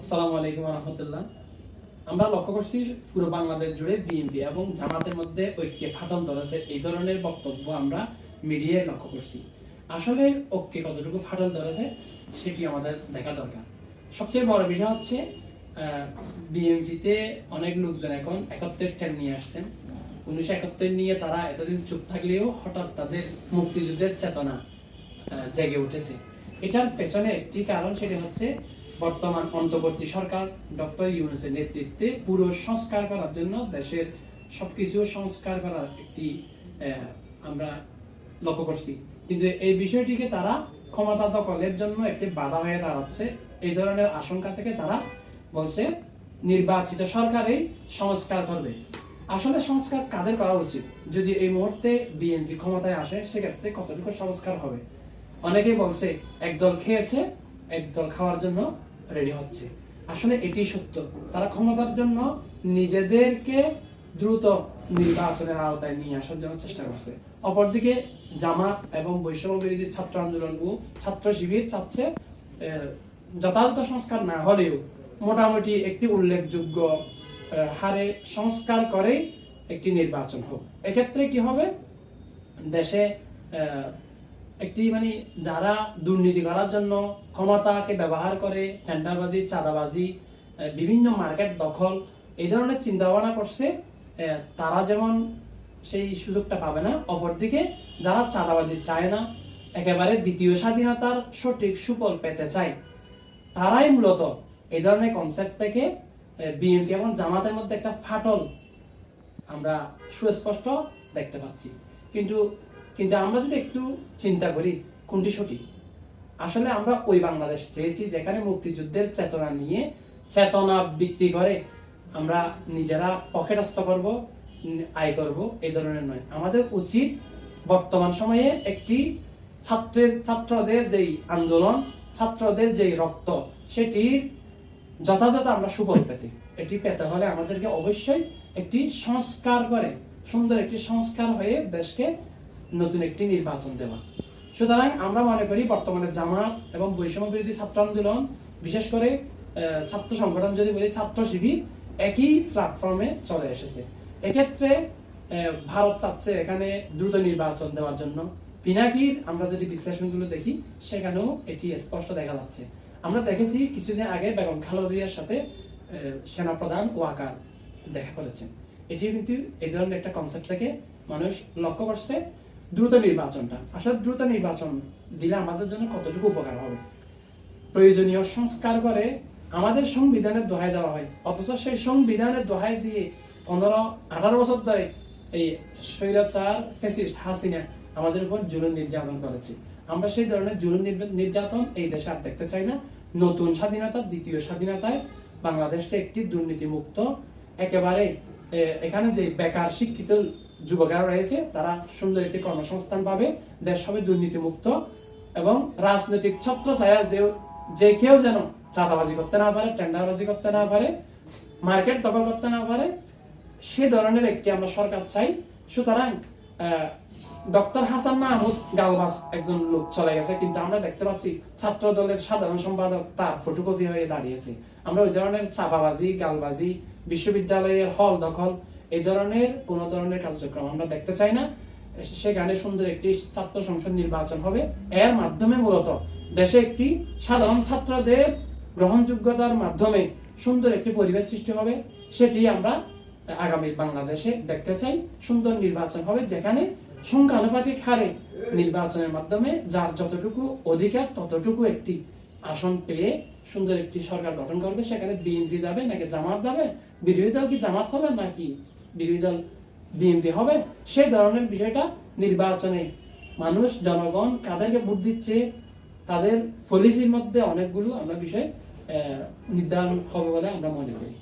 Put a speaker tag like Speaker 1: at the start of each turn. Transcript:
Speaker 1: আসসালামু আলাইকুম রহমতুল্লাহ। আমরা লক্ষ্য করছি পুরো বাংলাদেশ জুড়ে বিএনপি এবং জামাতের মধ্যে ঐক্যে ফাটল ধরেছে। এই ধরনের বক্তব্য আমরা মিডিয়ায় লক্ষ্য করছি। আসলে ঐক্যে কতটুকু ফাটল ধরেছে, সেটি আমাদের দেখা দরকার। সবচেয়ে বড় বিষয় হচ্ছে বিএনপিতে অনেক লোকজন এখন একত্রের টেন নিয়ে আসছেন। উনিশশো একাত্তর নিয়ে তারা এতদিন চুপ থাকলেও হঠাৎ তাদের মুক্তিযুদ্ধের চেতনা জেগে উঠেছে। এটার পেছনে একটি কারণ সেটি হচ্ছে বর্তমান অন্তর্বর্তী সরকার ডক্টর ইউনুসের নেতৃত্বে পুরো সংস্কার করার জন্য দেশের সবকিছু সংস্কার করার একটি আমরা লক্ষ্য করছি। কিন্তু এই বিষয়টিকে তারা ক্ষমতা দখলের জন্য একটি বাধা হয়ে দাঁড়াচ্ছে। এই ধরনের আশঙ্কা থেকে তারা বলছে, নির্বাচিত সরকারই সংস্কার করবে। আসলে সংস্কার কাদের করা উচিত? যদি এই মুহূর্তে বিএনপি ক্ষমতায় আসে, সেক্ষেত্রে কতটুকু সংস্কার হবে? অনেকেই বলছে, একদল খেয়েছে, একদল খাওয়ার জন্য রেডি হচ্ছে। আসলে এটি সত্য। তারা ক্ষমতার জন্য নিজেদেরকে দ্রুত নির্বাচনের আওতায় নিয়ে আসার জন্য চেষ্টা করছে। অপরদিকে জামাত এবং বৈষম্য বিরোধী ছাত্র আন্দোলন ও ছাত্র শিবির চাচ্ছে যথাযথ সংস্কার না হলেও মোটামুটি একটি উল্লেখযোগ্য হারে সংস্কার করেই একটি নির্বাচন হোক। এক্ষেত্রে কি হবে? দেশে একটি মানে যারা দুর্নীতি করার জন্য ক্ষমতাকে ব্যবহার করে টেন্ডারবাজি চাঁদাবাজি বিভিন্ন মার্কেট দখল, এই ধরনের চিন্তা ভাবনা করছে তারা যেমন সেই সুযোগটা পাবে না, অপরদিকে যারা চাঁদাবাজি চায় না, একেবারে দ্বিতীয় স্বাধীনতার সঠিক সুফল পেতে চায়, তারাই মূলত এই ধরনের কনসেপ্ট থেকে বিএনপি এবং জামাতের মধ্যে একটা ফাটল আমরা সুস্পষ্ট দেখতে পাচ্ছি। কিন্তু কিন্তু আমরা যদি একটু চিন্তা করি, কোনটি সঠিক? আসলে আমরা ওই বাংলাদেশ চেয়েছি যেখানে মুক্তিযুদ্ধের চেতনা নিয়ে চেতনা বিক্রি করে আমরা নিজেরা পকেটস্থ করব, আয় করব এই ধরনের নয়। আমাদের উচিত বর্তমান সময়ে একটি ছাত্রের, ছাত্রদের যেই আন্দোলন, ছাত্রদের যেই রক্ত, সেটির যথাযথ আমরা সুফল পেতে। এটি পেতে হলে আমাদেরকে অবশ্যই একটি সংস্কার করে, সুন্দর একটি সংস্কার হয়ে দেশকে নতুন একটি নির্বাচন দেওয়া সুতরাং আমরা মনে করি বর্তমানে জামাত এবং বৈষম্য বিরোধী ছাত্র আন্দোলন, বিশেষ করে ছাত্র সংগঠন যদি বলি, ছাত্র শিবির একই প্ল্যাটফর্মে চলে এসেছে। এক্ষেত্রে ভারত চাচ্ছে এখানে দ্রুত নির্বাচন দেওয়ার জন্য। পিনাকির আমরা যদি বিশ্লেষণগুলো দেখি, সেখানেও এটি স্পষ্ট দেখা যাচ্ছে। আমরা দেখেছি কিছুদিন আগে বেগম খালেদা জিয়ার সাথে সেনাপ্রধান ওয়াকার দেখা করেছেন। এটি কিন্তু এই ধরনের একটা কনসেপ্ট থেকে মানুষ লক্ষ্য করছে। দ্রুত নির্বাচনটা। আসলে দ্রুত নির্বাচন দিলে আমাদের জন্য কতটুকু উপকার হবে? প্রয়োজনীয় সংস্কার করে আমাদের সংবিধানের দোহাই দেওয়া হয়। অথচ সেই সংবিধানের দোহাই দিয়ে পনেরো, আঠারো বছর ধরে এই স্বৈরাচার ফেসিস্ট হাসিনা আমাদের উপর জুলুম নির্যাতন করেছে। আমরা সেই ধরনের জুলুম নির্যাতন এই দেশে আর দেখতে চাই না। নতুন স্বাধীনতা, দ্বিতীয় স্বাধীনতায় বাংলাদেশকে একটি দুর্নীতিমুক্ত, একেবারে এখানে যে বেকার, শিক্ষিত যুবকেরা রয়েছে, তারা সুন্দর একটি কর্মসংস্থান পাবে, দেশ হবে দুর্নীতিমুক্ত এবং রাজনৈতিক ছত্র ছায়া যে যে কেউ যেন চাঁদাবাজি করতে না পারে, টেন্ডারবাজি করতে না পারে, মার্কেট দখল করতে না পারে, সে ধরনের একটি আমরা সরকার চাই। সুতরাং ডক্টর হাসান মাহমুদ গালবাস একজন লোক চলে গেছে, কিন্তু আমরা দেখতে পাচ্ছি ছাত্র দলের সাধারণ সম্পাদক তার ফটোকপি হয়ে দাঁড়িয়েছে। আমরা ওই ধরনের চাপাবাজি গালবাজি, বিশ্ববিদ্যালয়ের হল দখল এই ধরনের কোন ধরনের কার্যক্রম আমরা দেখতে চাই না। সেখানে সুন্দর একটি ছাত্র সংসদ নির্বাচন হবে। এর মাধ্যমে মূলত দেশে একটি সাধারণ ছাত্রদের গ্রহণযোগ্যতার মাধ্যমে সুন্দর একটি পরিবেশ সৃষ্টি হবে। সেটি আমরা আগামী বাংলাদেশে দেখতে চাই। সুন্দর নির্বাচন হবে যেখানে সংখ্যানুপাতিক হারে নির্বাচনের মাধ্যমে যার যতটুকু অধিকার, ততটুকু একটি আসন পেয়ে সুন্দর একটি সরকার গঠন করবে। সেখানে বিএনপি যাবে, নাকি জামাত যাবে? বিরোধী দল কি জামাত হবে নাকি বিরোধী দল বিএনপি হবে, সেই ধরনের বিষয়টা নির্বাচনে মানুষ, জনগণ কাদেরকে ভোট দিচ্ছে, তাদের পলিসির মধ্যে অনেকগুলো আমরা বিষয় নির্ধারণ হবে বলে আমরা মনে করি।